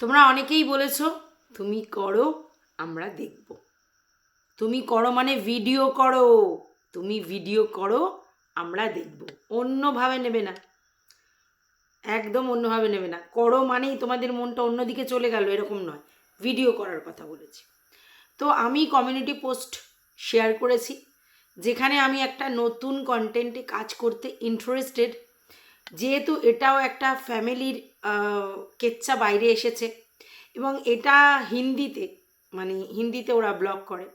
তোমরা অনেকেই বলেছ, তুমি করো, আমরা দেখব। তুমি করো মানে ভিডিও করো। তুমি ভিডিও করো, আমরা দেখব। অন্যভাবে নেবে না। একদম অন্যভাবে নেবে না। করো মানেই তোমাদের মনটা অন্যদিকে চলে গেল, এরকম নয়। ভিডিও করার কথা বলেছি। তো আমি কমিউনিটি পোস্ট শেয়ার করেছি, যেখানে আমি একটা নতুন কন্টেন্টে কাজ করতে ইন্টারেস্টেড যেহেতু এটাও একটা ফ্যামিলির কেচ্ছা বাইরে এসেছে এবং এটা হিন্দিতে মানে হিন্দিতে ওরা ব্লগ করে।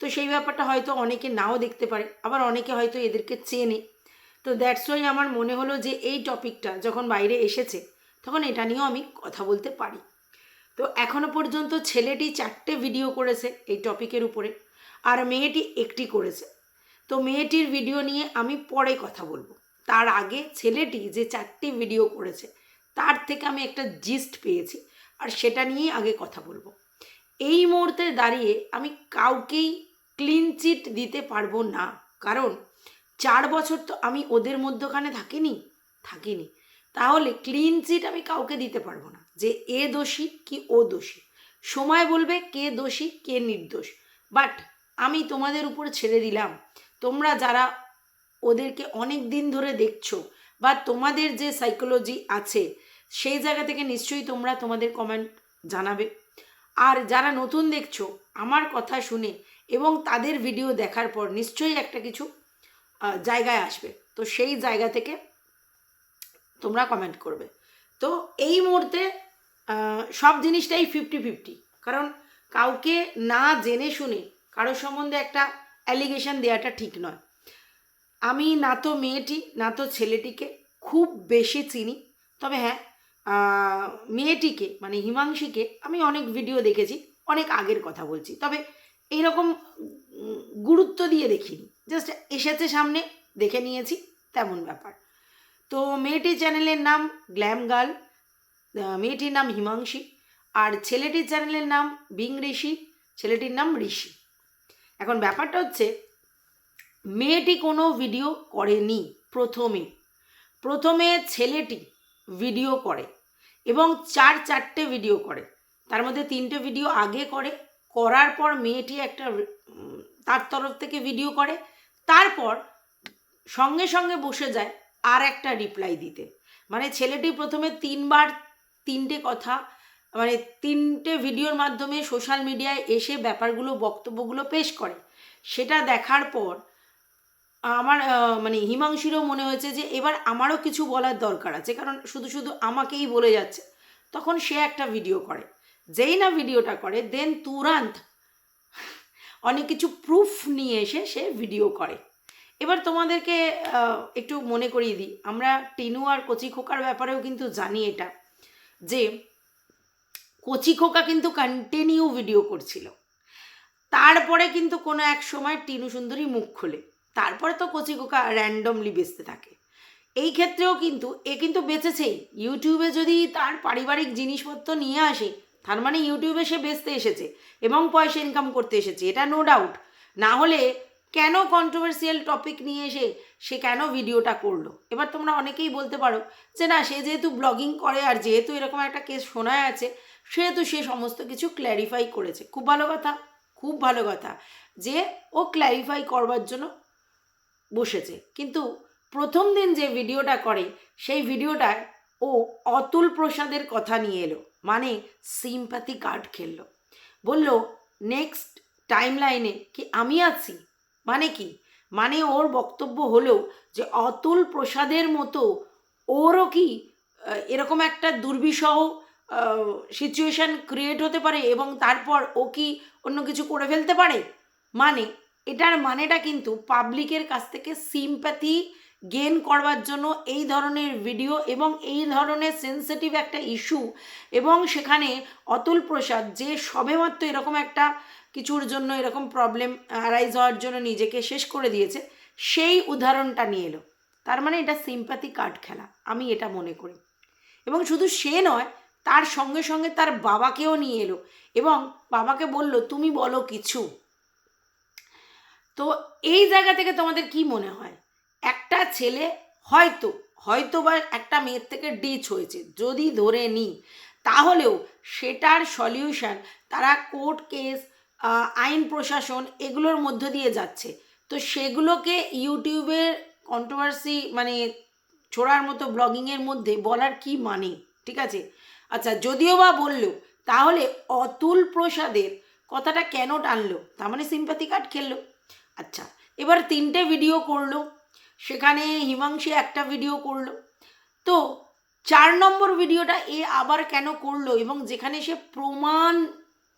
তো সেই ব্যাপারটা হয়তো অনেকে নাও দেখতে পারে, আবার অনেকে হয়তো এদেরকে চেনে। তো দ্যাটস ওয়াই আমার মনে হলো যে এই টপিকটা যখন বাইরে এসেছে, তখন এটা নিয়েও আমি কথা বলতে পারি। তো এখনও পর্যন্ত ছেলেটি চারটে ভিডিও করেছে এই টপিকের উপরে, আর মেয়েটি একটি করেছে। তো মেয়েটির ভিডিও নিয়ে আমি পরে কথা বলব। তার আগে ছেলেটি যে চারটি ভিডিও করেছে, তার থেকে আমি একটা জিস্ট পেয়েছি। আর সেটা নিয়েই আগে কথা বলব। এই মুহূর্তে দাঁড়িয়ে আমি কাউকেই ক্লিন চিট দিতে পারব না। কারণ চার বছর তো আমি ওদের মধ্যখানে থাকিনি থাকিনি। তাহলে ক্লিন চিট আমি কাউকে দিতে পারব না। যে এ দোষী কি ও দোষী। সময় বলবে কে দোষী, কে নির্দোষ। বাট আমি তোমাদের উপর ছেড়ে দিলাম। তোমরা যারা ওদেরকে অনেক দিন ধরে দেখছ বা তোমাদের যে সাইকোলজি আছে, সেই জায়গা থেকে নিশ্চয়ই তোমরা তোমাদের কমেন্ট জানাবে। আর যারা নতুন দেখছ, আমার কথা শুনে এবং তাদের ভিডিও দেখার পর নিশ্চয়ই একটা কিছু জায়গায় আসবে। তো সেই জায়গা থেকে তোমরা কমেন্ট করবে। তো এই মুহূর্তে সব জিনিসটাই ফিফটি ফিফটি কারণ কাউকে না জেনে শুনে কারোর সম্বন্ধে একটা অ্যালিগেশন দেওয়াটা ঠিক নয়। আমি না তো মেয়েটি, না তো ছেলেটিকে খুব বেশি চিনি। তবে হ্যাঁ মেয়েটিকে মানে হিমাংশীকে আমি অনেক ভিডিও দেখেছি, অনেক আগের কথা বলছি। তবে এইরকম গুরুত্ব দিয়ে দেখিনি। জাস্ট এসেছে সামনে, দেখে নিয়েছি, তেমন ব্যাপার। তো মেয়েটির চ্যানেলের নাম গ্ল্যাম গার্ল মেয়েটির নাম হিমাংশী, আর ছেলেটির চ্যানেলের নাম বিং ঋষি ছেলেটির নাম ঋষি। এখন ব্যাপারটা হচ্ছে মেয়েটি কোনো ভিডিও করেনি প্রথমে। প্রথমে ছেলেটি ভিডিও করে এবং চার চারটে ভিডিও করে। তার মধ্যে তিনটে ভিডিও আগে করে, করার পর মেয়েটি একটা তার তরফ থেকে ভিডিও করে, তারপর সঙ্গে সঙ্গে বসে যায় আর একটা রিপ্লাই দিতে। মানে ছেলেটি প্রথমে তিনবার তিনটে কথা মানে তিনটে ভিডিওর মাধ্যমে সোশ্যাল মিডিয়ায় এসে ব্যাপারগুলো, বক্তব্যগুলো পেশ করে। সেটা দেখার পর আমার মানে হিমাংশীরও মনে হয়েছে যে এবার আমারও কিছু বলার দরকার আছে। কারণ শুধু শুধু আমাকেই বলে যাচ্ছে। তখন সে একটা ভিডিও করে। যেই না ভিডিওটা করে দেন তুরান্ত অনেক কিছু প্রুফ নিয়ে এসে সে ভিডিও করে। এবার তোমাদেরকে একটু মনে করিয়ে দিই। আমরা টিনু আর কচি খোকার ব্যাপারেও কিন্তু জানি এটা, যে কচি খোকা কিন্তু কন্টিনিউ ভিডিও করছিল। তারপরে কিন্তু কোনো এক সময় টিনু সুন্দরী মুখ খোলে। তারপরে তো কচি খোকা র্যান্ডমলি বেচতে থাকে। এই ক্ষেত্রেও কিন্তু এ কিন্তু বেঁচেছেই। ইউটিউবে যদি তার পারিবারিক জিনিসপত্র নিয়ে আসে, তার মানে ইউটিউবে সে বেচতে এসেছে এবং পয়সা ইনকাম করতে এসেছে, এটা নো ডাউট না হলে কেন কন্ট্রোভার্সিয়াল টপিক নিয়ে এসে সে কেন ভিডিওটা করল? এবার তোমরা অনেকেই বলতে পারো যে না, সে যেহেতু ব্লগিং করে আর যেহেতু এরকম একটা কেস শোনা আছে, সেহেতু সে সমস্ত কিছু ক্ল্যারিফাই করেছে। খুব ভালো কথা, খুব ভালো কথা যে ও ক্ল্যারিফাই করবার জন্য বসেছে। কিন্তু প্রথম দিন যে ভিডিওটা করে, সেই ভিডিওটায় ও অতুল প্রসাদের কথা নিয়ে এলো মানে সিম্প্যাথি কার্ড খেললো। বলল নেক্সট টাইম লাইনে কি আমি আছি? মানে কি? মানে ওর বক্তব্য হলো যে অতুল প্রসাদের মতো ওরও কি এরকম একটা দুর্বিষহ সিচুয়েশান ক্রিয়েট হতে পারে এবং তারপর ও কি অন্য কিছু করে ফেলতে পারে? মানে এটার মানেটা কিন্তু পাবলিকের কাছ থেকে সিম্প্যাথি গেন করবার জন্য এই ধরনের ভিডিও এবং এই ধরনের সেন্সিটিভ একটা ইস্যু এবং সেখানে অতুল প্রসাদ যে সবেমাত্র এরকম একটা কিছুর জন্য এরকম প্রবলেম অ্যারাইজ হওয়ার জন্য নিজেকে শেষ করে দিয়েছে, সেই উদাহরণটা নিয়ে এলো। তার মানে এটা সিম্প্যাথি কার্ড খেলা, আমি এটা মনে করি। এবং শুধু সে নয়, তার সঙ্গে সঙ্গে তার বাবাকেও নিয়ে এলো এবং বাবাকে বলল, তুমি বলো কিছু। তো এই জায়গা থেকে তোমাদের কি মনে হয়? একটা ছেলে হয়তো হয়তো বা একটা মেয়ের থেকে ডিচ হয়েছে, যদি ধরে নিই, তাহলেও সেটার সলিউশন তারা কোর্ট কেস আইন প্রশাসন এগুলোর মধ্য দিয়ে যাচ্ছে। তো সেগুলোকে ইউটিউবের কন্ট্রোভার্সি মানে ছোড়ার মতো ব্লগিংয়ের মধ্যে বলার কি মানে? ঠিক আছে? আচ্ছা যদিও বা বলল, তাহলে অতুল প্রসাদের কথাটা কেন টানলো? তার মানে সিম্পাথি কার্ড খেললো। আচ্ছা এবার তিনটে ভিডিও করল। সেখানে হিমাংশী একটা ভিডিও করল। তো চার নম্বর ভিডিওটা এ আবার কেন করল এবং যেখানে সে প্রমাণ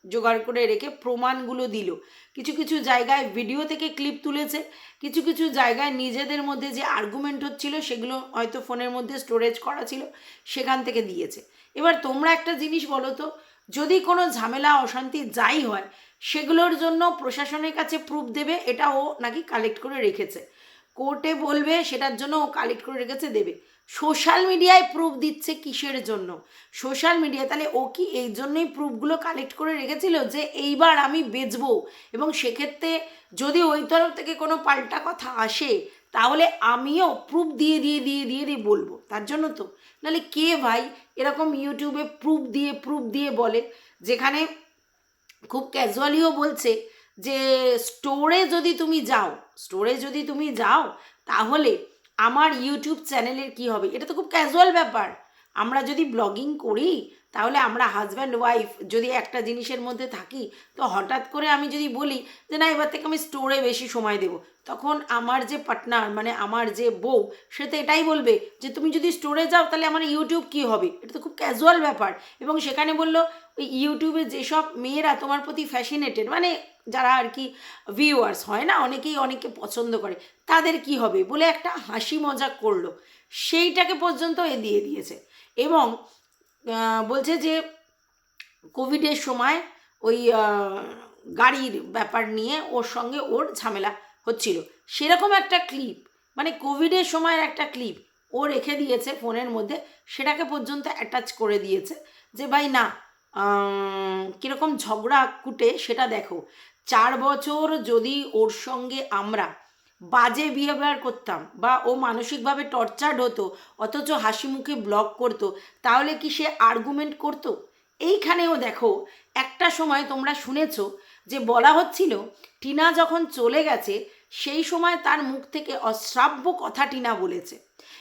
জোগাড় করে রেখে প্রমাণগুলো দিল। কিছু কিছু জায়গায় ভিডিও থেকে ক্লিপ তুলেছে, কিছু কিছু জায়গায় নিজেদের মধ্যে যে আর্গুমেন্ট হচ্ছিল সেগুলো হয়তো ফোনের মধ্যে স্টোরেজ করা ছিল, সেখান থেকে দিয়েছে। এবার তোমরা একটা জিনিস বলো তো, যদি কোনো ঝামেলা, অশান্তি যাই হয় সেগুলোর জন্য প্রশাসনের কাছে প্রুফ দেবে এটা ও নাকি কালেক্ট করে রেখেছে। কোর্টে বলবে সেটার জন্য ও কালেক্ট করে রেখেছে, দেবে। সোশ্যাল মিডিয়ায় প্রুফ দিচ্ছে কিসের জন্য? সোশ্যাল মিডিয়া তাহলে ও কি এই জন্যই প্রুফগুলো কালেক্ট করে রেখেছিল যে এইবার আমি বেচবো? এবং সেক্ষেত্রে যদি ওই তরফ থেকে কোনো পাল্টা কথা আসে, তাহলে আমিও প্রুফ দিয়ে দিয়ে দিয়ে দিয়ে দিয়ে বলব। তার জন্য তো। নাহলে কে ভাই এরকম ইউটিউবে প্রুফ দিয়ে প্রুফ দিয়ে বলে? যেখানে খুব ক্যাজুয়ালিও বলছে যে স্টোরে যদি তুমি যাও স্টোরে যদি তুমি যাও, তাহলে আমার ইউটিউব চ্যানেলের কি হবে? এটা তো খুব ক্যাজুয়াল ব্যাপার। আমরা যদি ব্লগিং করি তাহলে আমরা হাজব্যান্ড ওয়াইফ যদি একটা জিনিসের মধ্যে থাকি, তো হঠাৎ করে আমি যদি বলি যে না, এবার থেকে আমি স্টোরে বেশি সময় দেব। তখন আমার যে পার্টনার মানে আমার যে বউ, সে তো এটাই বলবে যে, তুমি যদি স্টোরে যাও, তাহলে আমার ইউটিউব কি হবে? এটা তো খুব ক্যাজুয়াল ব্যাপার। এবং সেখানে বলল, ওই ইউটিউবে যেসব মেয়েরা তোমার প্রতি ফ্যাসিনেটেড মানে যারা আর কি ভিউয়ার্স হয় না, অনেকেই অনেকে পছন্দ করে, তাদের কি হবে? বলে একটা হাসি মজা করল। সেইটাকে পর্যন্ত এ দিয়ে দিয়েছে। এবং বলছে যে কোভিডের সময় ওই গাড়ির ব্যাপার নিয়ে ওর সঙ্গে ওর ঝামেলা হচ্ছিল। সেরকম একটা ক্লিপ মানে কোভিডের সময়ের একটা ক্লিপ ও রেখে দিয়েছে ফোনের মধ্যে, সেটাকে পর্যন্ত অ্যাটাচ করে দিয়েছে যে ভাই না কীরকম ঝগড়া কুটে সেটা দেখো। চার বছর যদি ওর সঙ্গে আমরা বাজে বিহেভিয়ার করতাম বা ও মানসিকভাবে টর্চার্ড হতো, অথচ হাসি মুখে ব্লগ করতো, তাহলে কি সে আর্গুমেন্ট করতো? এইখানেও দেখো, একটা সময় তোমরা শুনেছ যে বলা হচ্ছিল, টিনা যখন চলে গেছে, সেই সময় তার মুখ থেকে অশ্রাব্য কথা টিনা বলেছে।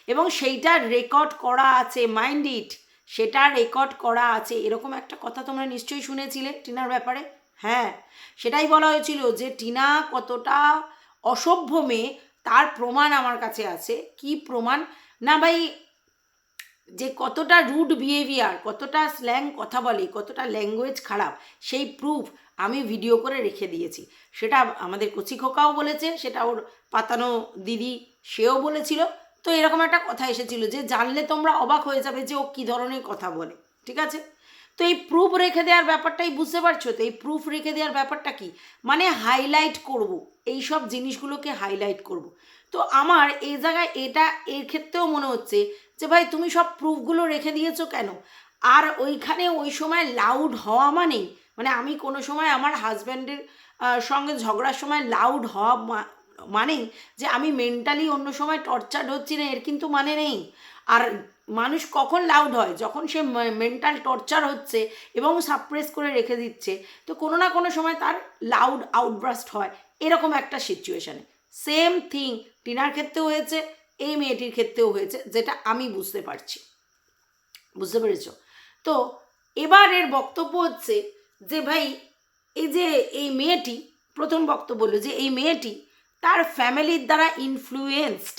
এবং সেইটা রেকর্ড করা আছে মাইন্ড ইট সেটা রেকর্ড করা আছে, এরকম একটা কথা তোমরা নিশ্চয়ই শুনেছিলে টিনার ব্যাপারে? হ্যাঁ সেটাই বলা হয়েছিল যে টিনা কতটা অসভ্য মেয়ে, তার প্রমাণ আমার কাছে আছে। কি প্রমাণ? না ভাই, যে কতটা রুড বিহেভিয়ার কতটা স্ল্যাং কথা বলে, কতটা ল্যাঙ্গুয়েজ খারাপ, সেই প্রুফ আমি ভিডিও করে রেখে দিয়েছি। সেটা আমাদের কচি খোকাও বলেছে, সেটা ওর পাতানো দিদি সেও বলেছিল। তো এরকম একটা কথা এসেছিল যে, জানলে তোমরা অবাক হয়ে যাবে যে ও কী ধরনের কথা বলে, ঠিক আছে? তো এই প্রুফ রেখে দেওয়ার ব্যাপারটাই বুঝতে পারছ? তো এই প্রুফ রেখে দেওয়ার ব্যাপারটা কি? মানে হাইলাইট করব এই সব জিনিসগুলোকে হাইলাইট করব। তো আমার এই জায়গায় এটা, এর ক্ষেত্রেও মনে হচ্ছে যে ভাই, তুমি সব প্রুফগুলো রেখে দিয়েছ কেন? আর ওইখানে ওই সময় লাউড হওয়া মানেই মানে আমি কোনো সময় আমার হাজব্যান্ডের সঙ্গে ঝগড়ার সময় লাউড হওয়া মানেই যে আমি মেন্টালি অন্য সময় টর্চার্ড হচ্ছি না, এর কিন্তু মানে নেই। আর মানুষ কখন লাউড হয়? যখন সে মেন্টাল টর্চার হচ্ছে এবং সাপ্রেস করে রেখে দিচ্ছে, তো কোনো না কোনো সময় তার লাউড আউটব্রাস্ট হয়। এরকম একটা সিচুয়েশানে সেম থিং টিনার ক্ষেত্রেও হয়েছে, এই মেয়েটির ক্ষেত্রেও হয়েছে, যেটা আমি বুঝতে পারছি। বুঝতে পেরেছ? তো এবার এর বক্তব্য হচ্ছে যে, ভাই, এই যে এই মেয়েটি, প্রথম বক্তব্য বলল যে, এই মেয়েটি তার ফ্যামিলির দ্বারা ইনফ্লুয়েন্সড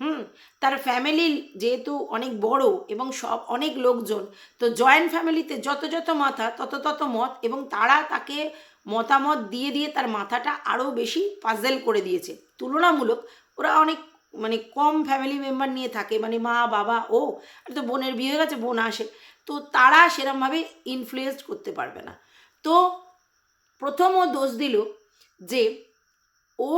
হুম, তার ফ্যামিলি যেহেতু অনেক বড় এবং সব অনেক লোকজন, তো জয়েন্ট ফ্যামিলিতে যত যত মাথা, তত তত মত এবং তারা তাকে মতামত দিয়ে দিয়ে তার মাথাটা আরও বেশি পাজেল করে দিয়েছে। তুলনামূলক ওরা অনেক মানে কম ফ্যামিলি মেম্বার নিয়ে থাকে মানে মা, বাবা, ও, আর তো বোনের বিয়ে হয়ে গেছে, বোন আসে, তো তারা সেরমভাবে ইনফ্লুয়েস করতে পারবে না। তো প্রথম ও দোষ দিল যে ও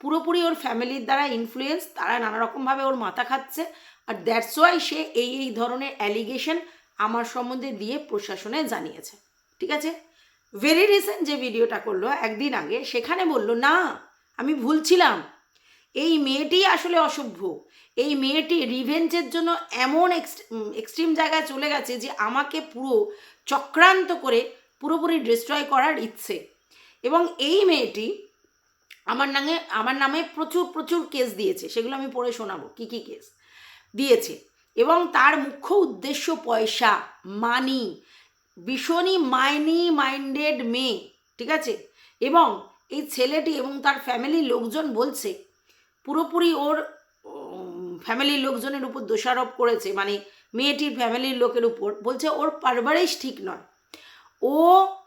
পুরোপুরি ওর ফ্যামিলির দ্বারা ইনফ্লুয়েন্স তারা নানা রকমভাবে ওর মাথা খাচ্ছে আর দ্যাটস ওয়াই সে এই এই ধরনের অ্যালিগেশন আমার সম্বন্ধে দিয়ে প্রশাসনে জানিয়েছে। ঠিক আছে? ভেরি রিসেন্ট যে ভিডিওটা করল একদিন আগে, সেখানে বলল, না, আমি ভুলছিলাম এই মেয়েটি আসলে অসভ্য। এই মেয়েটি রিভেঞ্জের জন্য এমন এক্সট্রিম জায়গায় চলে গেছে যে আমাকে পুরো চক্রান্ত করে পুরোপুরি ডিস্ট্রয় করার ইচ্ছে। এবং এই মেয়েটি আমার নামে আমার নামে প্রচুর প্রচুর কেস দিয়েছে। সেগুলো আমি পড়ে শোনাবো, কী কী কেস দিয়েছে। এবং তার মুখ্য উদ্দেশ্য পয়সা মানি ভীষণই মাইনি মাইন্ডেড মেয়ে, ঠিক আছে? এবং এই ছেলেটি এবং তার ফ্যামিলির লোকজন বলছে, পুরোপুরি ওর ফ্যামিলির লোকজনের উপর দোষারোপ করেছে মানে মেয়েটির ফ্যামিলির লোকের উপর। বলছে, ওর পারভারিশ ঠিক নয়। ও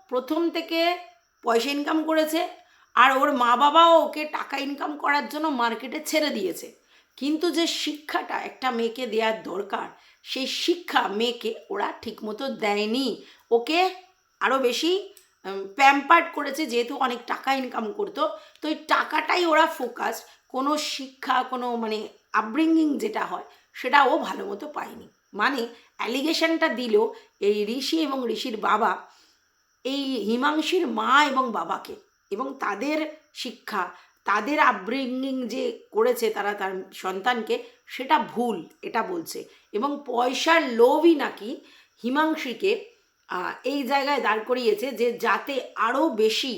প্রথম থেকে পয়সা ইনকাম করেছে আর ওর মা বাবাও ওকে টাকা ইনকাম করার জন্য মার্কেটে ছেড়ে দিয়েছে। কিন্তু যে শিক্ষাটা একটা মেয়েকে দেওয়ার দরকার, সেই শিক্ষা মেয়েকে ওরা ঠিকমতো দেয়নি। ওকে আরও বেশি প্যাম্পার্ড করেছে যেহেতু অনেক টাকা ইনকাম করতো। তো ওই টাকাটাই ওরা ফোকাস কোনো শিক্ষা, কোনো মানে আপব্রিঙ্গিং যেটা হয়, সেটা ও ভালো মতো পায়নি। মানে অ্যালিগেশনটা দিল এই ঋষি এবং ঋষির বাবা, এই হিমাংশীর মা এবং বাবাকে। এবং তাদের শিক্ষা, তাদের আপব্রিঙ্গিং যে করেছে তারা তার সন্তানকে, সেটা ভুল, এটা বলছে। এবং পয়সার লোভই নাকি হিমাংশীকে এই জায়গায় দাঁড় করিয়েছে যে যাতে আরও বেশি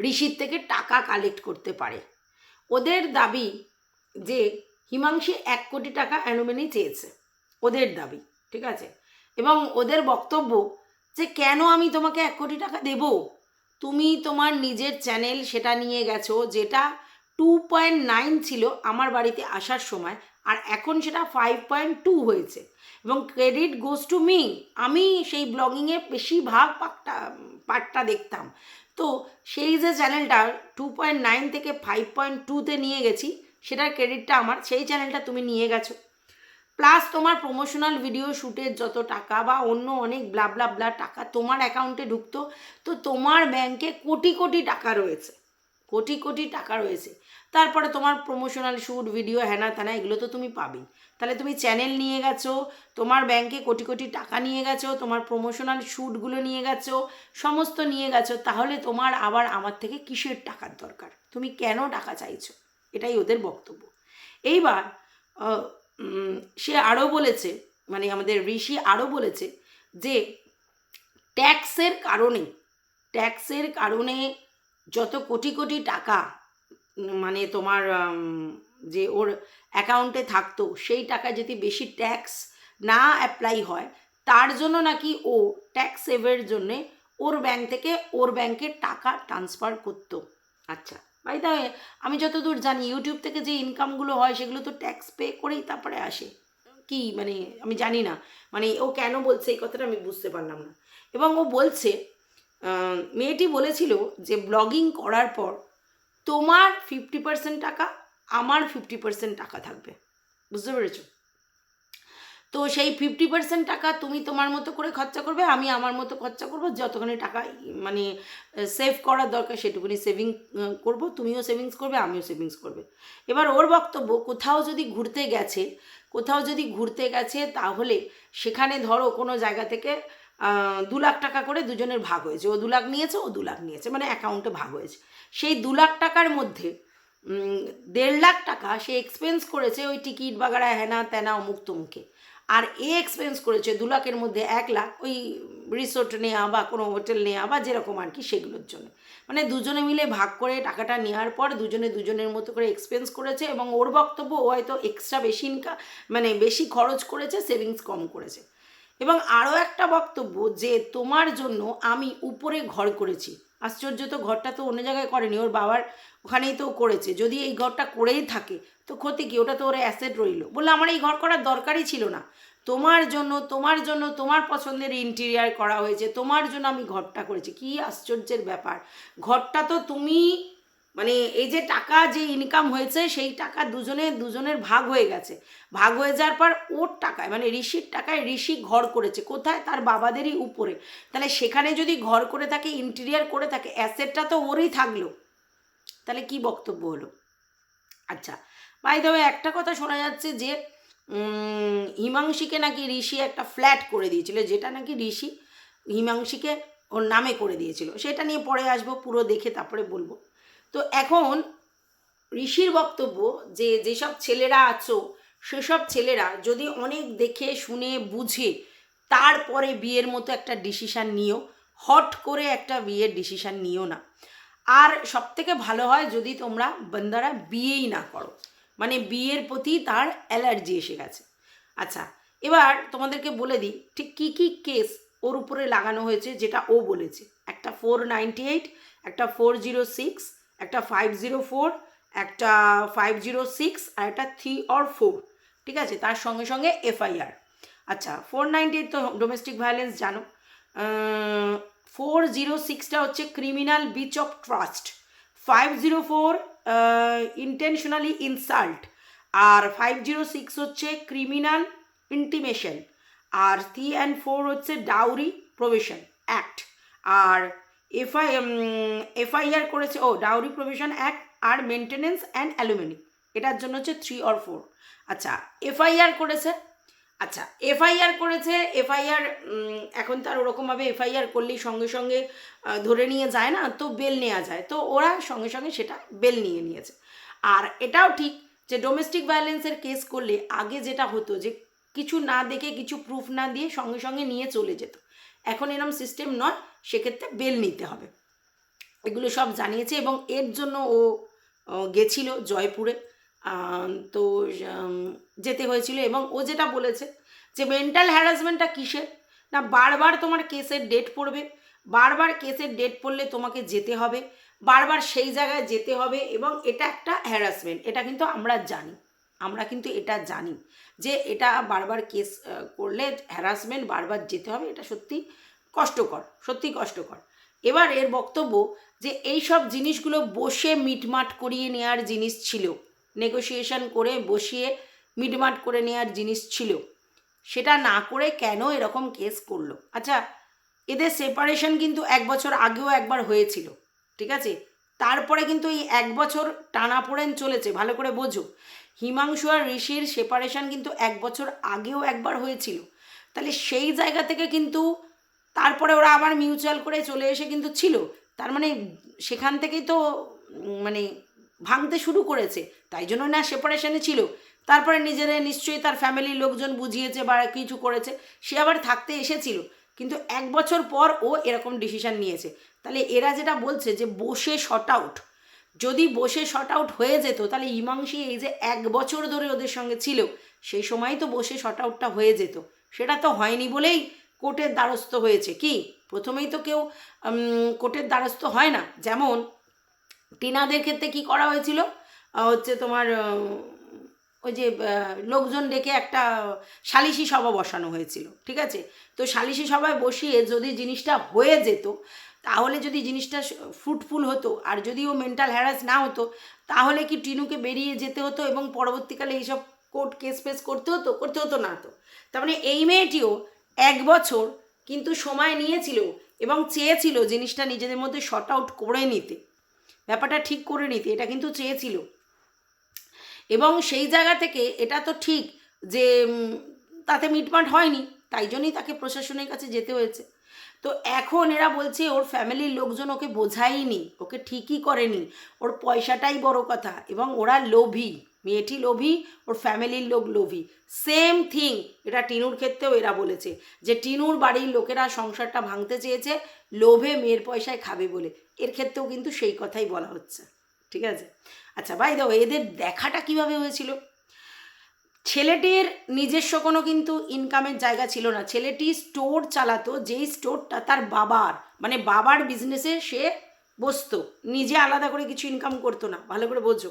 ঋষির থেকে টাকা কালেক্ট করতে পারে। ওদের দাবি যে হিমাংশী এক কোটি টাকা অ্যানুমেনি চেয়েছে, ওদের দাবি, ঠিক আছে? এবং ওদের বক্তব্য যে কেন আমি তোমাকে এক কোটি টাকা দেব? তুমি তোমার নিজের চ্যানেল সেটা নিয়ে গেছো, যেটা টু পয়েন্ট নাইন ছিল আমার বাড়িতে আসার সময়, আর এখন সেটা ফাইভ পয়েন্ট টু হয়েছে। এবং ক্রেডিট গোস টু মি আমি সেই ব্লগিংয়ে বেশিরভাগ পাকটা পার্টটা দেখতাম। তো সেই যে চ্যানেলটা টু পয়েন্ট নাইন থেকে ফাইভ পয়েন্ট টুতে নিয়ে গেছি, সেটার ক্রেডিটটা আমার, সেই চ্যানেলটা তুমি নিয়ে গেছো। প্লাস তোমার প্রমোশনাল ভিডিও শ্যুটের যত টাকা বা অন্য অনেক ব্লা ব্লা ব্লা টাকা তোমার অ্যাকাউন্টে ঢুকতো, তো তোমার ব্যাংকে কোটি কোটি টাকা রয়েছে। কোটি কোটি টাকা রয়েছে। তারপরে তোমার প্রমোশনাল শ্যুট ভিডিও হ্যানা ত্যানা এগুলো তো তুমি পাবেই। তাহলে তুমি চ্যানেল নিয়ে গেছো, তোমার ব্যাংকে কোটি কোটি টাকা নিয়ে গেছো, তোমার প্রমোশনাল শ্যুটগুলো নিয়ে গেছো, সমস্ত নিয়ে গেছো, তাহলে তোমার আবার আমার থেকে কিসের টাকার দরকার? তুমি কেন টাকা চাইছো? এটাই ওদের বক্তব্য। এইবার সে আরও বলেছে মানে আমাদের ঋষি আরও বলেছে যে ট্যাক্সের কারণে ট্যাক্সের কারণে যত কোটি কোটি টাকা মানে তোমার যে ওর অ্যাকাউন্টে থাকতো, সেই টাকা যদি বেশি ট্যাক্স না অ্যাপ্লাই হয়, তার জন্য নাকি ও ট্যাক্স সেভের জন্যে ওর ব্যাংক থেকে ওর ব্যাংকে টাকা ট্রান্সফার করতো। আচ্ছা। ভাই দা আমি যতদূর জানি ইউটিউব থেকে যে ইনকামগুলো হয়, সেগুলো তো ট্যাক্স পে করেই তারপরে আসে। কি মানে আমি জানি না। মানে ও কেন বলছে এই কথাটা আমি বুঝতে পারলাম না। এবং ও বলছে মেয়েটি বলেছিল যে ব্লগিং করার পর তোমার ফিফটি পার্সেন্ট টাকা, আমার ফিফটি পার্সেন্ট টাকা থাকবে। বুঝতে পেরেছ? তো সেই ফিফটি পার্সেন্ট টাকা তুমি তোমার মতো করে খরচা করবে, আমি আমার মতো খরচা করব, যতখানি টাকা মানে সেভ করার দরকার সেটুকুনি সেভিং করব, তুমিও সেভিংস করবে, আমিও সেভিংস করবে। এবার ওর বক্তব্য, কোথাও যদি ঘুরতে গেছে, কোথাও যদি ঘুরতে গেছে, তাহলে সেখানে ধরো কোনো জায়গা থেকে দু লাখ টাকা করে দুজনের ভাগ হয়েছে। ও দু লাখ নিয়েছে, ও দু লাখ নিয়েছে মানে অ্যাকাউন্টে ভাগ হয়েছে। সেই দু লাখ টাকার মধ্যে দেড় লাখ টাকা সে এক্সপেন্স করেছে ওই টিকিট বাগাড়া হেনা তেনা অমুক তমুকে আর এ এক্সপেন্স করেছে দু লাখের মধ্যে এক লাখ ওই রিসোর্ট নেওয়া বা কোনো হোটেল নেওয়া বা যেরকম আর কি সেগুলোর জন্য। মানে দুজনে মিলে ভাগ করে টাকাটা নেওয়ার পর দুজনে দুজনের মতো করে এক্সপেন্স করেছে এবং ওর বক্তব্য ও হয়তো এক্সট্রা বেশি ইনকাম মানে বেশি খরচ করেছে সেভিংস কম করেছে। এবং আরও একটা বক্তব্য যে তোমার জন্য আমি উপরে ঘর করেছি। আশ্চর্য তো ঘরটা তো অন্য জায়গায় করেনি, ওর বাবার ওখানেই তো করেছে। যদি এই ঘরটা করেই থাকে তো ক্ষতি কি? ওটা তো ওর অ্যাসেট রইল। বলল, আমার এই ঘর করার দরকারই ছিল না। তোমার জন্য তোমার জন্য, তোমার পছন্দের ইন্টেরিয়ার করা হয়েছে। তোমার জন্য আমি ঘরটা করেছি। কি আশ্চর্যের ব্যাপার। ঘরটা তো তুমি মানে এই যে টাকা, যে ইনকাম হয়েছে, সেই টাকা দুজনে, দুজনের ভাগ হয়ে গেছে। ভাগ হয়ে যাওয়ার পর ওর টাকায় মানে ঋষির টাকায় ঋষি ঘর করেছে। কোথায়? তার বাবাদেরই উপরে। তাহলে সেখানে যদি ঘর করে থাকে ইন্টেরিয়ার করে থাকে অ্যাসেটটা তো ওরই থাকল। তাহলে কি বক্তব্য হলো? আচ্ছা বাই তবে একটা কথা শোনা যাচ্ছে যে হিমাংশীকে নাকি ঋষি একটা ফ্ল্যাট করে দিয়েছিল, যেটা নাকি ঋষি হিমাংশীকে ওর নামে করে দিয়েছিল। সেটা নিয়ে পরে আসব, পুরো দেখে তারপরে বলব। তো এখন ঋষির বক্তব্য যে, যেসব ছেলেরা আছো, সেসব ছেলেরা যদি অনেক দেখে, শুনে, বুঝে, তারপরে বিয়ের মতো একটা ডিসিশান নিও, হট করে একটা বিয়ের ডিসিশান নিও না। আর সব থেকে ভালো হয় যদি তোমরা বন্দারা বিয়েই না করো। মানে বিয়ের প্রতি তার অ্যালার্জি এসে গেছে। আচ্ছা এবার তোমাদেরকে বলে দিই, ঠিক কী কী কেস ওর উপরে লাগানো হয়েছে যেটা ও বলেছে? একটা ফোর নাইনটি এইট, একটা ফোর জিরো সিক্স, একটা ফাইভ জিরো ফোর, একটা ফাইভ জিরো সিক্স আর একটা থ্রি অর ফোর, ঠিক আছে? তার সঙ্গে সঙ্গে এফআইআর। আচ্ছা ফোর নাইনটি এইট তো ডোমেস্টিক ভায়োলেন্স জানো। ফোর জিরো সিক্সটা হচ্ছে criminal breach of trust. Five zero four intentionally insult R five zero six হচ্ছে ক্রিমিনাল ইন্টিমেশন আর থ্রি অ্যান্ড ফোর হচ্ছে ডাউরি প্রভিশন অ্যাক্ট আর এফআই এফআইআর করেছে, ও ডাউরি প্রভিশন অ্যাক্ট আর মেনটেনেন্স অ্যান্ড অ্যালুমিনি এটার জন্য হচ্ছে থ্রি অর ফোর আচ্ছা এফআইআর করেছে আচ্ছা এফআইআর করেছে এফআইআর এখন তার ওরকমভাবে এফআইআর করলেই সঙ্গে সঙ্গে ধরে নিয়ে যায় না, তো বেল নেওয়া যায়। তো ওরা সঙ্গে সঙ্গে সেটা বেল নিয়ে নিয়েছে। আর এটাও ঠিক যে ডোমেস্টিক ভায়োলেন্সের কেস করলে আগে যেটা হতো যে কিছু না দেখে, কিছু প্রুফ না দিয়ে সঙ্গে সঙ্গে নিয়ে চলে যেত। এখন এরম সিস্টেম নয়, সেক্ষেত্রে বেল নিতে হবে। এগুলো সব জানিয়েছে এবং এর জন্য ও গেছিল জয়পুরে। তো যেতে হয়েছিল এবং ও যেটা বলেছে যে মেন্টাল হ্যারাসমেন্টটা কিসের? না, বারবার তোমার কেসের ডেট পড়বে, বারবার কেসের ডেট পড়লে তোমাকে যেতে হবে, বারবার সেই জায়গায় যেতে হবে এবং এটা একটা হ্যারাসমেন্ট এটা কিন্তু আমরা জানি, আমরা কিন্তু এটা জানি যে এটা বারবার কেস করলে হ্যারাসমেন্ট বারবার যেতে হবে, এটা সত্যি কষ্টকর সত্যি কষ্টকর। এবার এর বক্তব্য যে এই সব জিনিসগুলো বসে মিটমাট করিয়ে নেওয়ার জিনিস ছিল নেগোসিয়েশন করে বসিয়ে মিটমাট করে নেওয়ার জিনিস ছিল। সেটা না করে কেন এরকম কেস করল? আচ্ছা এদের সেপারেশন কিন্তু এক বছর আগেও একবার হয়েছিল, ঠিক আছে? তারপরে কিন্তু এই এক বছর টানাপোড়েন চলেছে, ভালো করে বোঝো। হিমাংশু আর ঋষির সেপারেশন কিন্তু এক বছর আগেও একবার হয়েছিল। তাহলে সেই জায়গা থেকে কিন্তু তারপরে ওরা আবার মিউচুয়াল করে চলে এসে কিন্তু ছিল। তার মানে সেখান থেকেই তো মানে ভাঙতে শুরু করেছে। তাই জন্য না সেপারেশনে ছিল। তারপরে নিজেরা নিশ্চয়ই তার ফ্যামিলির লোকজন বুঝিয়েছে বা কিছু করেছে। সে আবার থাকতে এসেছিল। কিন্তু এক বছর পর ও এরকম ডিসিশন নিয়েছে। তাহলে এরা যেটা বলছে যে বসে শট আউট যদি বসে শর্ট আউট হয়ে যেত, তাহলে ইমাংসি এই যে এক বছর ধরে ওদের সঙ্গে ছিল, সেই সময় তো বসে শর্ট আউটটা হয়ে যেত। সেটা তো হয়নি বলেই কোর্টের দ্বারস্থ হয়েছে। কি? প্রথমেই তো কেউ কোর্টের দ্বারস্থ হয় না। যেমন টিনাদের ক্ষেত্রে কি করা হয়েছিল? হচ্ছে তোমার ওই যে লোকজন ডেকে একটা সালিশি সভা বসানো হয়েছিল, ঠিক আছে? তো সালিশি সভায় বসিয়ে যদি জিনিসটা হয়ে যেত, তাহলে যদি জিনিসটা ফ্রুটফুল হতো, আর যদি ও মেন্টাল হ্যারাস না হতো, তাহলে কি টিনুকে বেরিয়ে যেতে হতো এবং পরবর্তীকালে এইসব কোর্ট কেস ফেস করতে হতো? করতে হতো না তো। তার মানে এই মেয়েটিও এক বছর কিন্তু সময় নিয়েছিল এবং চেয়েছিল জিনিসটা নিজেদের মধ্যে শর্ট আউট করে নিতে। ব্যাপারটা ঠিক করে নিতে, এটা কিন্তু চেয়েছিল। এবং সেই জায়গা থেকে এটা তো ঠিক যে তাতে মিটমাট হয়নি, তাই জন্যই তাকে প্রশাসনের কাছে যেতে হয়েছে। তো এখন এরা বলছে ওর ফ্যামিলির লোকজন ওকে বোঝায়নি, ওকে ঠিকই করেনি, ওর পয়সাটাই বড় কথা এবং ওরা লোভী। মেয়েটি লোভী, ওর ফ্যামিলির লোক লোভী। সেম থিং এটা টিনুর ক্ষেত্রেও এরা বলেছে যে টিনুর বাড়ির লোকেরা সংসারটা ভাঙতে চেয়েছে, লোভে মেয়ের পয়সায় খাবে বলে। এর ক্ষেত্রেও কিন্তু সেই কথাই বলা হচ্ছে, ঠিক আছে? আচ্ছা ভাই দাও এদের দেখাটা কীভাবে হয়েছিল? ছেলেটির নিজস্ব কোনো কিন্তু ইনকামের জায়গা ছিল না। ছেলেটি স্টোর চালাতো, যেই স্টোরটা তার বাবার মানে বাবার বিজনেসে সে বসতো। নিজে আলাদা করে কিছু ইনকাম করতো না, ভালো করে বোঝো।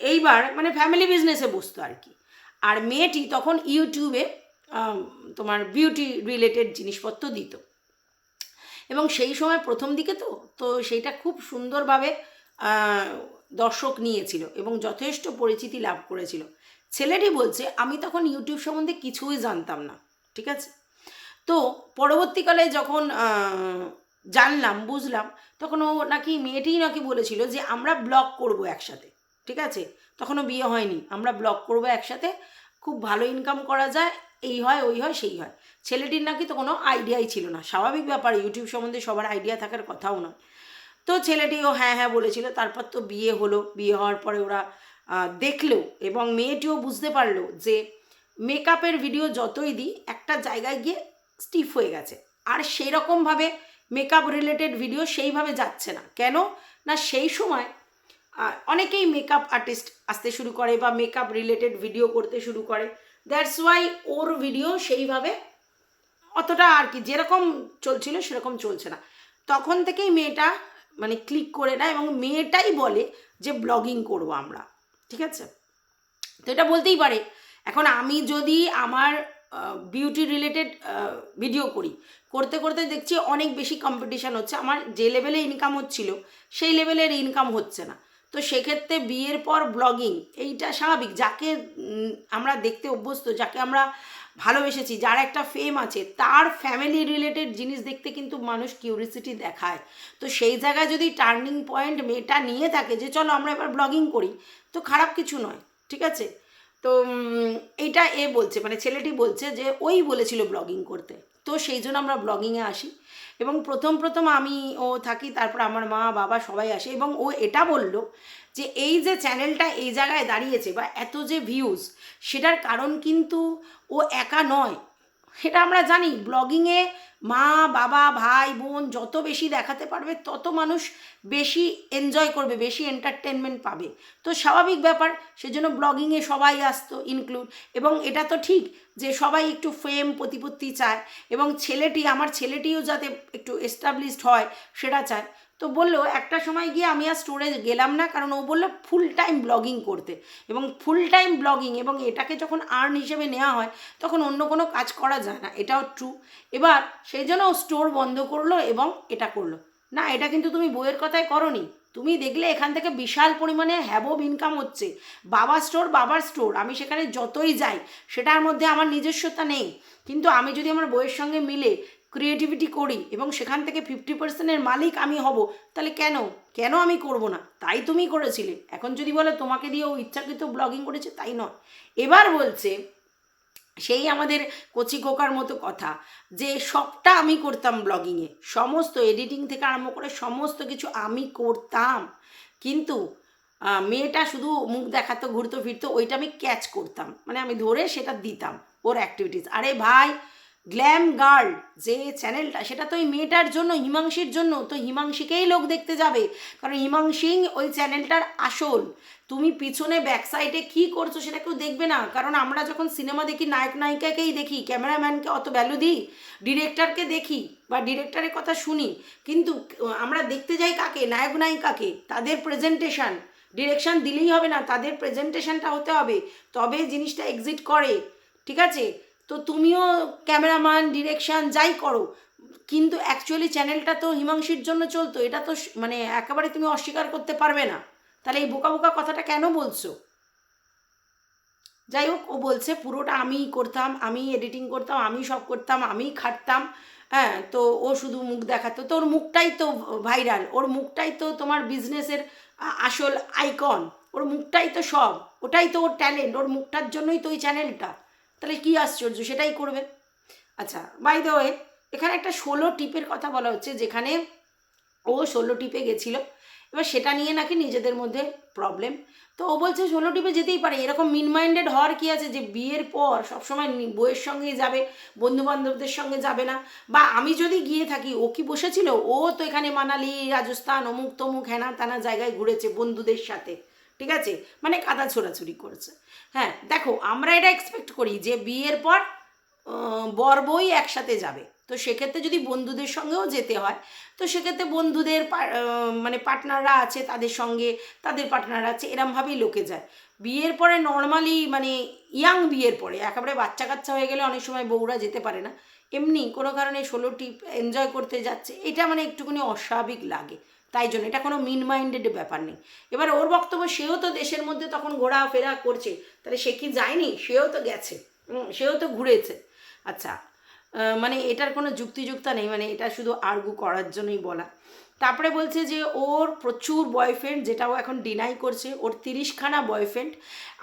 এইবার মানে ফ্যামিলি বিজনেসে বসতো আর কি। আর মেয়েটি তখন ইউটিউবে তোমার বিউটি রিলেটেড জিনিসপত্র দিত। এবং সেই সময় প্রথম দিকে তো তো সেইটা খুব সুন্দরভাবে দর্শক নিয়েছিল এবং যথেষ্ট পরিচিতি লাভ করেছিল। ছেলেটি বলছে, আমি তখন ইউটিউব সম্বন্ধে কিছুই জানতাম না। ঠিক আছে? তো পরবর্তীকালে যখন জানলাম, বুঝলাম, তখন ও নাকি, মেয়েটিই নাকি বলেছিল যে, আমরা ব্লগ করব একসাথে। ঠিক আছে? তখনও বিয়ে হয়নি। আমরা ব্লগ করব একসাথে, খুব ভালো ইনকাম করা যায়, এই হয়, ওই হয়, সেই হয়। ছেলেটির নাকি তো কোনো আইডিয়াই ছিল না। স্বাভাবিক ব্যাপার ইউটিউব সম্বন্ধে সবার আইডিয়া থাকার কথাও নয়। তো ছেলেটিও হ্যাঁ হ্যাঁ বলেছিল। তারপর তো বিয়ে হলো। বিয়ে হওয়ার পরে ওরা দেখল এবং মেয়েটিও বুঝতে পারল যে মেকআপের ভিডিও যতই দিই, একটা জায়গায় গিয়ে স্টিফ হয়ে গেছে। আর সেই রকমভাবে মেকআপ রিলেটেড ভিডিও সেইভাবে যাচ্ছে না। কেন? না, সেই সময় অনেকেই মেকআপ আর্টিস্ট আসতে শুরু করে বা মেকআপ রিলেটেড ভিডিও করতে শুরু করে। দ্যাটস ওয়াই ওর ভিডিও সেইভাবে অতটা আর কি, যেরকম চলছিল সেরকম চলছে না। তখন থেকেই মেয়েটা মানে ক্লিক করে নেয় এবং মেয়েটাই বলে যে ব্লগিং করব আমরা, ঠিক আছে? তো এটা বলতেই পারে। এখন আমি যদি আমার বিউটি রিলেটেড ভিডিও করি, করতে করতে দেখছি অনেক বেশি কম্পিটিশান হচ্ছে। আমার যে লেভেলে ইনকাম হচ্ছিল, সেই লেভেলের ইনকাম হচ্ছে না। তো সেক্ষেত্রে বিয়ের পর ব্লগিং এইটা স্বাভাবিক। যাকে আমরা দেখতে অভ্যস্ত, যাকে আমরা ভালোবেসেছি, যার একটা ফেম আছে, তার ফ্যামিলি রিলেটেড জিনিস দেখতে কিন্তু মানুষ কিউরিসিটি দেখায়। তো সেই জায়গায় যদি টার্নিং পয়েন্ট মেয়েটা নিয়ে থাকে যে, চলো আমরা এবার ব্লগিং করি, তো খারাপ কিছু নয়, ঠিক আছে? তো এইটা এ বলছে মানে ছেলেটি বলছে যে, ওই বলেছিল ব্লগিং করতে। তো সেই জন্য আমরা ব্লগিংয়ে আসি। এবং প্রথম প্রথম আমি ও থাকি, তারপর আমার মা, বাবা সবাই আসে এবং ও এটা বলল যে এই যে চ্যানেলটা এই জায়গায় দাঁড়িয়েছে বা এত যে ভিউজ সেটার কারণ কিন্তু ও একা নয়। সেটা আমরা জানি ব্লগিংয়ে মা, বাবা, ভাই, বোন যত বেশি দেখাতে পারবে, তত মানুষ বেশি এনজয় করবে, বেশি এন্টারটেনমেন্ট পাবে। তো স্বাভাবিক ব্যাপার, সেজন্য ব্লগিংয়ে সবাই আসতো ইনক্লুড এবং এটা তো ঠিক যে সবাই একটু ফেম প্রতিপত্তি চায়। এবং ছেলেটি, আমার ছেলেটিও যাতে একটু এস্টাবলিশড হয়, সেটা চায়। তো বলল, একটা সময় গিয়ে আমি আর স্টোরেজ গেলাম না, কারণ ও বলল ফুল টাইম ব্লগিং করতে। এবং ফুল টাইম ব্লগিং এবং এটাকে যখন আর্ন হিসেবে নেওয়া হয়, তখন অন্য কোনো কাজ করা যায় না। এটাও ট্রু এবার সেই জন্য ও স্টোর বন্ধ করল এবং এটা করল। না, এটা কিন্তু তুমি বইয়ের কথায় করনি। তুমি দেখলে এখান থেকে বিশাল পরিমাণে হ্যাবব ইনকাম হচ্ছে। বাবা স্টোর বাবার স্টোর আমি সেখানে যতই যাই, সেটার মধ্যে আমার নিজস্বতা নেই। কিন্তু আমি যদি আমার বইয়ের সঙ্গে মিলে ক্রিয়েটিভিটি করি এবং সেখান থেকে ফিফটি পার্সেন্টের মালিক আমি হব, তাহলে কেন? কেন আমি করব না? তাই তুমি করেছিলে। এখন যদি বলে তোমাকে দিয়ে ও ইচ্ছাকৃত ব্লগিং করেছে, তাই নয়। এবার বলছে, সেই আমাদের কচি কোকার মতো কথা, যে সবটা আমি করতাম ব্লগিংয়ে সমস্ত এডিটিং থেকে আরম্ভ করে সমস্ত কিছু আমি করতাম। কিন্তু মেয়েটা শুধু মুখ দেখাতো, ঘুরতো, ফিরতো, ওইটা আমি ক্যাচ করতাম। মানে আমি ধরে সেটা দিতাম ওর অ্যাক্টিভিটিস আরে ভাই গ্ল্যাম গার্ল, যে চ্যানেলটা, সেটা তো ওই মেয়েটার জন্য, হিমাংশীর জন্য, তো হিমাংশীকেই লোক দেখতে যাবে। কারণ হিমাংশী ওই চ্যানেলটার আসল। তুমি পিছনে ব্যাক সাইডে কী করছ সেটা কেউ দেখবে না। কারণ আমরা যখন সিনেমা দেখি, নায়ক, নায়িকাকেই দেখি, ক্যামেরাম্যানকে অত ভ্যালু দিই ডিরেক্টরকে দেখি বা ডিরেক্টরের কথা শুনি, কিন্তু আমরা দেখতে যাই কাকে? নায়ক, নায়িকাকে। তাদের প্রেজেন্টেশন ডিরেকশন দিলেই হবে না, তাদের প্রেজেন্টেশনটা হতে হবে। তবে জিনিসটা এক্সিট করে। ঠিক আছে? তো তুমিও ক্যামেরাম্যান, ডিরেকশন যাই করো, কিন্তু অ্যাকচুয়ালি চ্যানেলটা তো হিমাংশীর জন্য চলতো, এটা তো মানে একেবারে তুমি অস্বীকার করতে পারবে না। তাহলে এই বোকা বোকা কথাটা কেন বলছো? যাই হোক, ও বলছে পুরোটা আমিই করতাম আমি এডিটিং করতাম আমি সব করতাম আমি খাটতাম হ্যাঁ তো ও শুধু মুখ দেখাতো। তো ওর মুখটাই তো ভাইরাল ওর মুখটাই তো তোমার বিজনেসের আসল আইকন ওর মুখটাই তো সব, ওটাই তো ওর ট্যালেন্ট ওর মুখটার জন্যই তো ওই চ্যানেলটা তাহলে কী আশ্চর্য? সেটাই করবে। আচ্ছা বাই দ্য ওয়ে এখানে একটা ষোলো টিপের কথা বলা হচ্ছে, যেখানে ও ষোলো টিপে গেছিল। এবার সেটা নিয়ে নাকি নিজেদের মধ্যে প্রবলেম তো ও বলছে, ষোলো টিপে যেতেই পারে। এরকম মিন মাইন্ডেড হওয়ার কি আছে যে বিয়ের পর সবসময় বউয়ের সঙ্গেই যাবে বন্ধু বান্ধবদের সঙ্গে যাবে না? বা আমি যদি গিয়ে থাকি, ও কি বসেছিল? ও তো এখানে মানালি, রাজস্থান অমুক তমুক হেনা তানা জায়গায় ঘুরেছে বন্ধুদের সাথে। ঠিক আছে? মানে কাদা ছোড়াছুড়ি করেছে। হ্যাঁ দেখো, আমরা এটা এক্সপেক্ট করি যে বিয়ের পর বর বই একসাথে যাবে। তো সেক্ষেত্রে যদি বন্ধুদের সঙ্গেও যেতে হয়, তো সেক্ষেত্রে বন্ধুদের মানে পার্টনাররা আছে, তাদের সঙ্গে তাদের পার্টনার আছে, এরমভাবেই লোকে যায়। বিয়ের পরে নর্মালি মানে ইয়াং বিয়ের পরে, একেবারে বাচ্চা কাচ্চা হয়ে গেলে অনেক সময় বউরা যেতে পারে না। এমনি কোনো কারণে ষোলো টিপ এনজয় করতে যাচ্ছে, এটা মানে একটুখানি অস্বাভাবিক লাগে। তাই জন্য, এটা কোনো মিন মাইন্ডেড ব্যাপার নেই। এবার ওর বক্তব্য, সেও তো দেশের মধ্যে তখন ঘোরাফেরা করছে, তাহলে সে কি যায়নি? সেও তো গেছে সেও তো ঘুরেছে। আচ্ছা মানে এটার কোনো যুক্তিযুক্তা নেই মানে এটা শুধু আর্গু করার জন্যই বলা। তারপরে বলছে যে, ওর প্রচুর বয়ফ্রেন্ড যেটাও এখন ডিনাই করছে, ওর তিরিশখানা বয়ফ্রেন্ড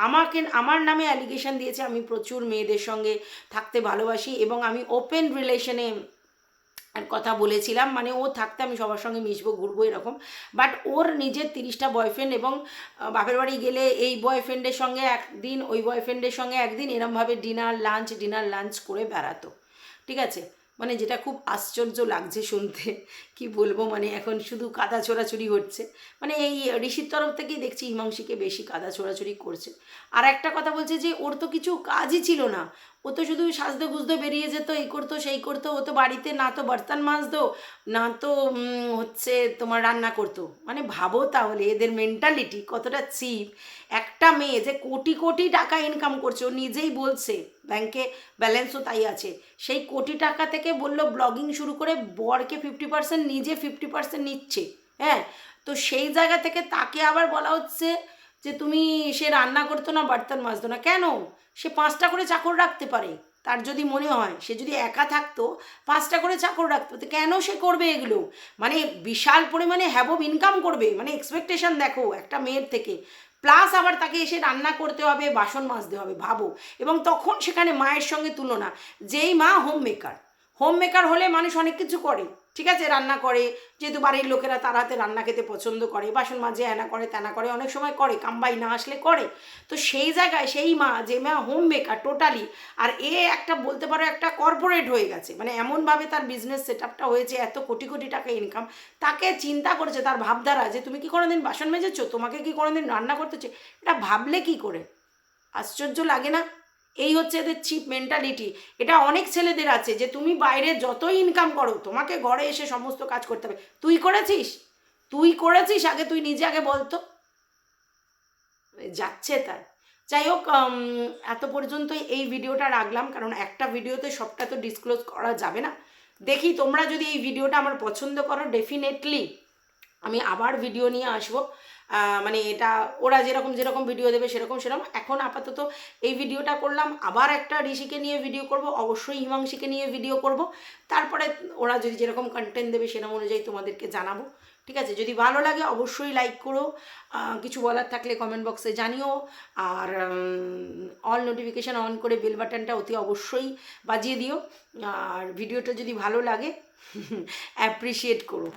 আমাকে, আমার নামে অ্যালিগেশন দিয়েছে, আমি প্রচুর মেয়েদের সঙ্গে থাকতে ভালোবাসি এবং আমি ওপেন রিলেশনে কথা বলেছিলাম মানে ও থাকতে আমি সবার সঙ্গে মিশবো, ঘুরবো এরকম। বাট ওর নিজের তিরিশটা বয়ফ্রেন্ড এবং বাপের বাড়ি গেলে এই বয়ফ্রেন্ডের সঙ্গে একদিন, ওই বয়ফ্রেন্ডের সঙ্গে একদিন এরমভাবে ডিনার লাঞ্চ ডিনার লাঞ্চ করে বেড়াতো। ঠিক আছে? মানে যেটা খুব আশ্চর্য লাগছে শুনতে। কি বলব মানে এখন শুধু কাদা ছোড়াছুড়ি হচ্ছে। মানে এই ঋষির তরফ থেকেই দেখছি হিমাংশীকে বেশি কাদা ছোড়াছুড়ি করছে। আর একটা কথা বলছে যে, ওর তো কিছু কাজই ছিল না। ও তো শুধু সাজতে গুজতে বেরিয়ে যেত, এই করতো, সেই করতো, ও তো বাড়িতে না তো বর্তন মাজতো, না তো হচ্ছে তোমার রান্না করতো। মানে ভাবো তাহলে এদের মেন্টালিটি কতটা চিপ একটা মেয়ে যে কোটি কোটি টাকা ইনকাম করছে, ও নিজেই বলছে, ব্যাংকে ব্যালেন্সও তাই আছে। সেই কোটি টাকা থেকে বলল ব্লগিং শুরু করে বরকে ফিফটি পার্সেন্ট নিজে ফিফটি পার্সেন্ট নিচ্ছে হ্যাঁ? তো সেই জায়গা থেকে তাকে আবার বলা হচ্ছে যে তুমি সে রান্না করতো না বর্তন মাজতো না। কেন? সে পাঁচটা করে চাকর রাখতে পারে। তার যদি মনে হয়, সে যদি একা থাকতো, পাঁচটা করে চাকর রাখতো, তো কেন সে করবে এগুলো? মানে বিশাল পরিমাণে হ্যাবব ইনকাম করবে। মানে এক্সপেকটেশন দেখো একটা মেয়ের থেকে। প্লাস আবার তাকে এসে রান্না করতে হবে, বাসন মাজতে হবে, ভাবো। এবং তখন সেখানে মায়ের সঙ্গে তুলনা। যেই মা হোম মেকার হোম মেকার হলে মানুষ অনেক কিছু করে, ঠিক আছে? রান্না করে, যেহেতু বাড়ির লোকেরা তার হাতে রান্না খেতে পছন্দ করে, বাসন মাজে এনা করে তেনা করে, অনেক সময় করে, কামবাই না আসলে করে। তো সেই জায়গায় সেই মা, যে মা হোম মেকার টোটালি আর এ একটা বলতে পারো একটা কর্পোরেট হয়ে গেছে। মানে এমনভাবে তার বিজনেস সেট আপটা হয়েছে, এত কোটি কোটি টাকা ইনকাম তাকে চিন্তা করেছে, তার ভাবধারা যে তুমি কি কোনোদিন বাসন মেজেছো? তোমাকে কি কোনোদিন রান্না করতেছে এটা ভাবলে কি করে? আশ্চর্য লাগে না? এই হচ্ছে এদের চিপ মেন্টালিটি এটা অনেক ছেলেদের আছে যে তুমি বাইরে যতই ইনকাম করো, তোমাকে ঘরে এসে সমস্ত কাজ করতে হবে। তুই করেছিস? তুই করেছিস? আগে তুই নিজে আগে বলতো যাচ্ছে তাই। যাই হোক এত পর্যন্ত এই ভিডিওটা রাখলাম, কারণ একটা ভিডিওতে সবটা তো ডিসক্লোজ করা যাবে না। দেখি তোমরা যদি এই ভিডিওটা আমার পছন্দ করো ডেফিনেটলি আমি আবার ভিডিও নিয়ে আসব। মানে এটা ওরা যেরকম যেরকম ভিডিও দেবে সেরকম সেরকম। এখন আপাতত এই ভিডিওটা করলাম। আবার একটা ঋষিকে নিয়ে ভিডিও করব। অবশ্যই হিমাংশীকে নিয়ে ভিডিও করব। তারপরে ওরা যদি যেরকম কন্টেন্ট দেবে সেরকম অনুযায়ী তোমাদেরকে জানাব। ঠিক আছে? যদি ভালো লাগে অবশ্যই লাইক করো। কিছু বলার থাকলে কমেন্ট বক্সে জানিও। আর অল নোটিফিকেশান অন করে বেল বাটনটা অতি অবশ্যই বাজিয়ে দিও। আর ভিডিওটা যদি ভালো লাগে অ্যাপ্রিসিয়েট করো।